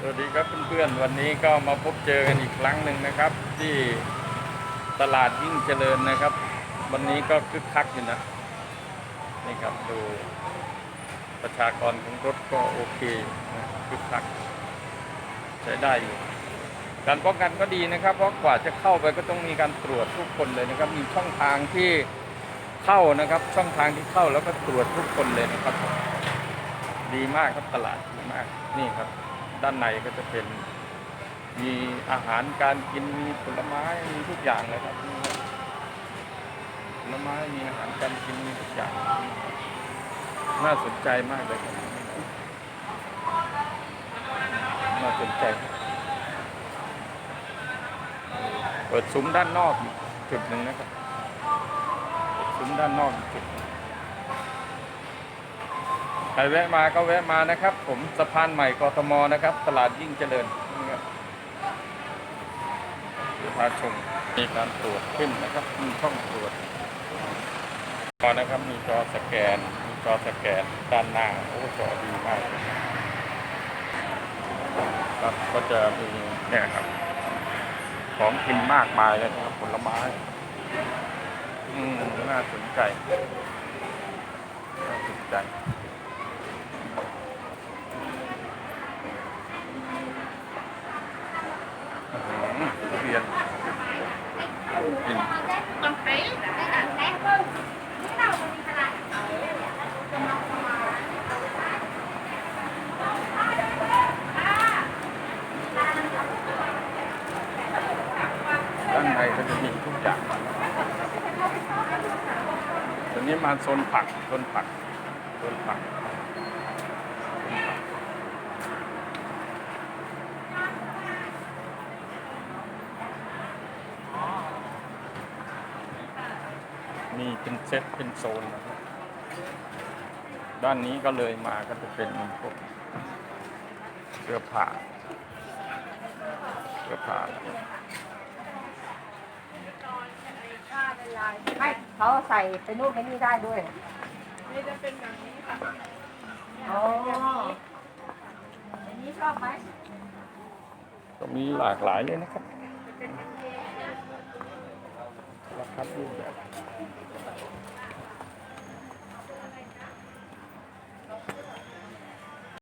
สวัสดีครับเพื่อนๆ วันนี้ก็มาพบเจอกันอีกครั้งหนึ่งนะครับ ที่ตลาดยิ่งเจริญนะครับ วันนี้ก็คึกคักอยู่นะนี่ครับดูประชากรของรถก็โอเคนะคึกคักใช้ได้อยู่การป้องกันก็ดีนะครับ เพราะกว่าจะเข้าไปก็ต้องมีการตรวจทุกคนเลยนะครับ มีช่องทางที่เข้านะครับ ช่องทางที่เข้าแล้วก็ตรวจทุกคนเลยนะครับ ดีมากครับตลาดดีมากนี่ครับ ด้านในก็จะเป็น มีอาหารการกินมีผลไม้มีทุกอย่างเลยครับผลไม้มีอาหารการกินมีทุกอย่าง น่าสนใจมากเลยครับน่าสนใจเปิดซุ้มด้านนอกอีกจุดหนึ่งนะครับซุ้มด้านนอกอีกจุด ครแวะมาก็แวะมานะครับ ผมสะพานใหม่กทมนะครับ ตลาดยิ่งเจริญนี่ครับเดี๋ยวพาชมมีการตรวจขึ้นนะครับมีช่องตรวจจอนะครับมีจอสแกนมีจอสแกนด้านหน้าโอ้จอดีมากเลยครับก็จะมีเนี่ยครับ ของกินมากมายเลยนะครับผลไม้อืมน่าสนใจน่าสนใจ อืมทุ เรียนด้านในก็จะมีทุกอย่างตอนนี้มาโซนผักโซนผักโซนผัก มีเป็นเซตเป็นโซนนะครับด้านนี้ก็เลยมาก็จะเป็นพวกเสื้อผ้าเสื้อผ้าไม่เขาใส่ไปนู่นไปนี่ได้ด้วยนี่จะเป็นแบบนี้ค่ะอ๋ออันนี้ชอบไหมก็มีหลากหลายเลยนะครับราคารูปแบบ